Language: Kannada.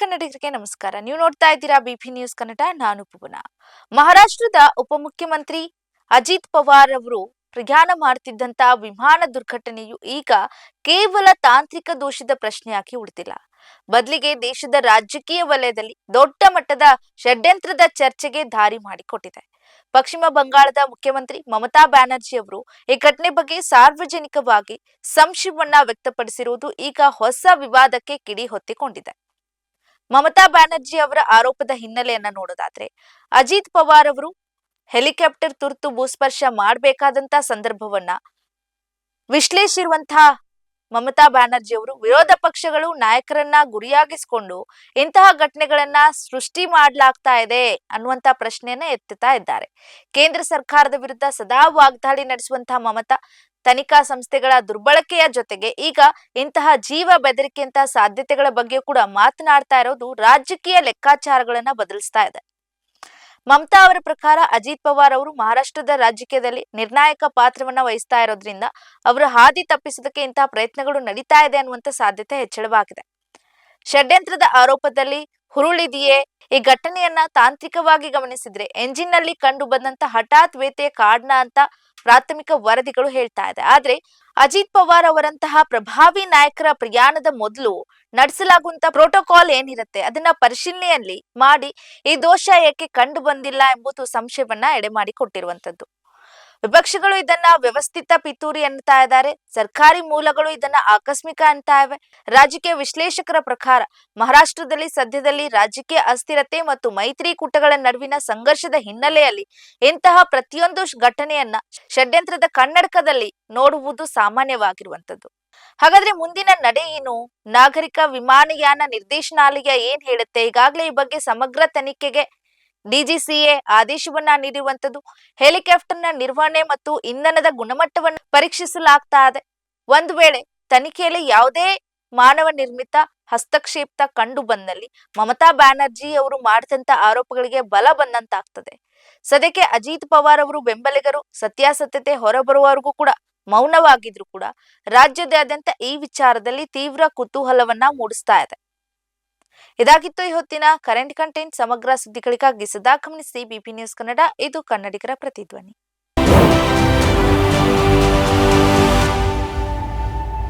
ಕನ್ನಡಿಗರಿಗೆ ನಮಸ್ಕಾರ. ನೀವು ನೋಡ್ತಾ ಇದ್ದೀರಾ ಬಿಪಿ ನ್ಯೂಸ್ ಕನ್ನಡ ನಾನು ಪುವನ. ಮಹಾರಾಷ್ಟ್ರದ ಉಪಮುಖ್ಯಮಂತ್ರಿ ಅಜಿತ್ ಪವಾರ್ ಅವರು ಪ್ರಯಾಣ ಮಾಡುತ್ತಿದ್ದಂತಹ ವಿಮಾನ ದುರ್ಘಟನೆಯು ಈಗ ಕೇವಲ ತಾಂತ್ರಿಕ ದೋಷದ ಪ್ರಶ್ನೆಯಾಗಿ ಉಳಿದಿಲ್ಲ. ಬದಲಿಗೆ ದೇಶದ ರಾಜಕೀಯ ವಲಯದಲ್ಲಿ ದೊಡ್ಡ ಮಟ್ಟದ ಷಡ್ಯಂತ್ರದ ಚರ್ಚೆಗೆ ದಾರಿ ಮಾಡಿಕೊಟ್ಟಿದೆ. ಪಶ್ಚಿಮ ಬಂಗಾಳದ ಮುಖ್ಯಮಂತ್ರಿ ಮಮತಾ ಬ್ಯಾನರ್ಜಿ ಅವರು ಈ ಘಟನೆ ಬಗ್ಗೆ ಸಾರ್ವಜನಿಕವಾಗಿ ಸಂಶಯವನ್ನ ವ್ಯಕ್ತಪಡಿಸಿರುವುದು ಈಗ ಹೊಸ ವಿವಾದಕ್ಕೆ ಕಿಡಿ ಹೊತ್ತಿಕೊಂಡಿದೆ. ಮಮತಾ ಬ್ಯಾನರ್ಜಿ ಅವರ ಆರೋಪದ ಹಿನ್ನೆಲೆಯನ್ನ ನೋಡೋದಾದ್ರೆ, ಅಜಿತ್ ಪವಾರ್ ಅವರು ಹೆಲಿಕಾಪ್ಟರ್ ತುರ್ತು ಭೂಸ್ಪರ್ಶ ಮಾಡಬೇಕಾದಂತ ಸಂದರ್ಭವನ್ನ ವಿಶ್ಲೇಷಿರುವಂತಹ ಮಮತಾ ಬ್ಯಾನರ್ಜಿ ಅವರು ವಿರೋಧ ಪಕ್ಷಗಳು ನಾಯಕರನ್ನ ಗುರಿಯಾಗಿಸಿಕೊಂಡು ಇಂತಹ ಘಟನೆಗಳನ್ನ ಸೃಷ್ಟಿ ಮಾಡ್ಲಾಗ್ತಾ ಇದೆ ಅನ್ನುವಂತ ಪ್ರಶ್ನೆಯನ್ನ ಎತ್ತುತ್ತಾ ಇದ್ದಾರೆ. ಕೇಂದ್ರ ಸರ್ಕಾರದ ವಿರುದ್ಧ ಸದಾ ವಾಗ್ದಾಳಿ ನಡೆಸುವಂತಹ ಮಮತಾ ತನಿಖಾ ಸಂಸ್ಥೆಗಳ ದುರ್ಬಳಕೆಯ ಜೊತೆಗೆ ಈಗ ಇಂತಹ ಜೀವ ಬೆದರಿಕೆಯಂತಹ ಸಾಧ್ಯತೆಗಳ ಬಗ್ಗೆ ಕೂಡ ಮಾತನಾಡ್ತಾ ಇರೋದು ರಾಜಕೀಯ ಲೆಕ್ಕಾಚಾರಗಳನ್ನ ಬದಲಿಸ್ತಾ ಇದೆ. ಮಮತಾ ಅವರ ಪ್ರಕಾರ ಅಜಿತ್ ಪವಾರ್ ಅವರು ಮಹಾರಾಷ್ಟ್ರದ ರಾಜಕೀಯದಲ್ಲಿ ನಿರ್ಣಾಯಕ ಪಾತ್ರವನ್ನ ವಹಿಸ್ತಾ ಇರೋದ್ರಿಂದ ಅವರ ಹಾದಿ ತಪ್ಪಿಸೋದಕ್ಕೆ ಇಂತಹ ಪ್ರಯತ್ನಗಳು ನಡೀತಾ ಇದೆ ಅನ್ನುವಂತ ಸಾಧ್ಯತೆ ಹೆಚ್ಚಳವಾಗಿದೆ. ಷಡ್ಯಂತ್ರದ ಆರೋಪದಲ್ಲಿ ಹುರುಳಿದೆಯೇ? ಈ ಘಟನೆಯನ್ನ ತಾಂತ್ರಿಕವಾಗಿ ಗಮನಿಸಿದ್ರೆ ಎಂಜಿನ್ನಲ್ಲಿ ಕಂಡು ಬಂದಂತ ಹಠಾತ್ ವೇತೆಯ ಕಾರಣ ಅಂತ ಪ್ರಾಥಮಿಕ ವರದಿಗಳು ಹೇಳ್ತಾ ಇದೆ. ಆದ್ರೆ ಅಜಿತ್ ಪವಾರ್ ಅವರಂತಹ ಪ್ರಭಾವಿ ನಾಯಕರ ಪ್ರಯಾಣದ ಮೊದಲು ನಡೆಸಲಾಗುವಂತ ಪ್ರೋಟೋಕಾಲ್ ಏನಿರುತ್ತೆ ಅದನ್ನ ಪರಿಶೀಲನೆಯಲ್ಲಿ ಮಾಡಿ ಈ ದೋಷ ಏಕೆ ಕಂಡು ಬಂದಿಲ್ಲ ಎಂಬುದು ಸಂಶಯವನ್ನ ಎಡೆಮಾಡಿ ಕೊಟ್ಟಿರುವಂತದ್ದು. ವಿಪಕ್ಷಗಳು ಇದನ್ನ ವ್ಯವಸ್ಥಿತ ಪಿತೂರಿ ಅನ್ನುತ್ತಾ ಇದ್ದಾರೆ. ಸರ್ಕಾರಿ ಮೂಲಗಳು ಇದನ್ನ ಆಕಸ್ಮಿಕ ಅಂತ ಇವೆ. ರಾಜಕೀಯ ವಿಶ್ಲೇಷಕರ ಪ್ರಕಾರ ಮಹಾರಾಷ್ಟ್ರದಲ್ಲಿ, ಸದ್ಯದಲ್ಲಿ ರಾಜಕೀಯ ಅಸ್ಥಿರತೆ ಮತ್ತು ಮೈತ್ರಿಕೂಟಗಳ ನಡುವಿನ ಸಂಘರ್ಷದ ಹಿನ್ನೆಲೆಯಲ್ಲಿ ಇಂತಹ ಪ್ರತಿಯೊಂದು ಘಟನೆಯನ್ನ ಷಡ್ಯಂತ್ರದ ಕನ್ನಡಕದಲ್ಲಿ ನೋಡುವುದು ಸಾಮಾನ್ಯವಾಗಿರುವಂತದ್ದು ಹಾಗಾದ್ರೆ ಮುಂದಿನ ನಡೆ ಏನು? ನಾಗರಿಕ ವಿಮಾನಯಾನ ನಿರ್ದೇಶನಾಲಯ ಏನ್ ಹೇಳುತ್ತೆ? ಈಗಾಗಲೇ ಈ ಬಗ್ಗೆ ಸಮಗ್ರ ತನಿಖೆಗೆ ಡಿಜಿಸಿಎ ಆದೇಶವನ್ನ ನೀಡಿರುವಂತದ್ದು ಹೆಲಿಕಾಪ್ಟರ್ನ ನಿರ್ವಹಣೆ ಮತ್ತು ಇಂಧನದ ಗುಣಮಟ್ಟವನ್ನು ಪರೀಕ್ಷಿಸಲಾಗ್ತಾ ಇದೆ. ಒಂದು ವೇಳೆ ತನಿಖೆಯಲ್ಲಿ ಯಾವುದೇ ಮಾನವ ನಿರ್ಮಿತ ಹಸ್ತಕ್ಷೇಪ ಕಂಡು ಬಂದಲ್ಲಿ ಮಮತಾ ಬ್ಯಾನರ್ಜಿ ಅವರು ಮಾಡಿದಂತ ಆರೋಪಗಳಿಗೆ ಬಲ ಬಂದಂತಾಗ್ತದೆ. ಸದ್ಯಕ್ಕೆ ಅಜಿತ್ ಪವಾರ್ ಅವರು ಬೆಂಬಲಿಗರು, ಸತ್ಯಾಸತ್ಯತೆ ಹೊರಬರುವವರೆಗೂ ಕೂಡ ಮೌನವಾಗಿದ್ರು ಕೂಡ ರಾಜ್ಯದಾದ್ಯಂತ ಈ ವಿಚಾರದಲ್ಲಿ ತೀವ್ರ ಕುತೂಹಲವನ್ನ ಮೂಡಿಸ್ತಾ ಇದೆ. ಇದಾಗಿತ್ತು ಈ ಹೊತ್ತಿನ ಕರೆಂಟ್ ಕಂಟೆಂಟ್ ಸಮಗ್ರ ಸುದ್ದಿಗಳಿಗಾಗಿ ಸದಾ ಗಮನಿಸಿ ಬಿಪಿ ನ್ಯೂಸ್ ಕನ್ನಡ, ಇದು ಕನ್ನಡಿಗರ ಪ್ರತಿಧ್ವನಿ.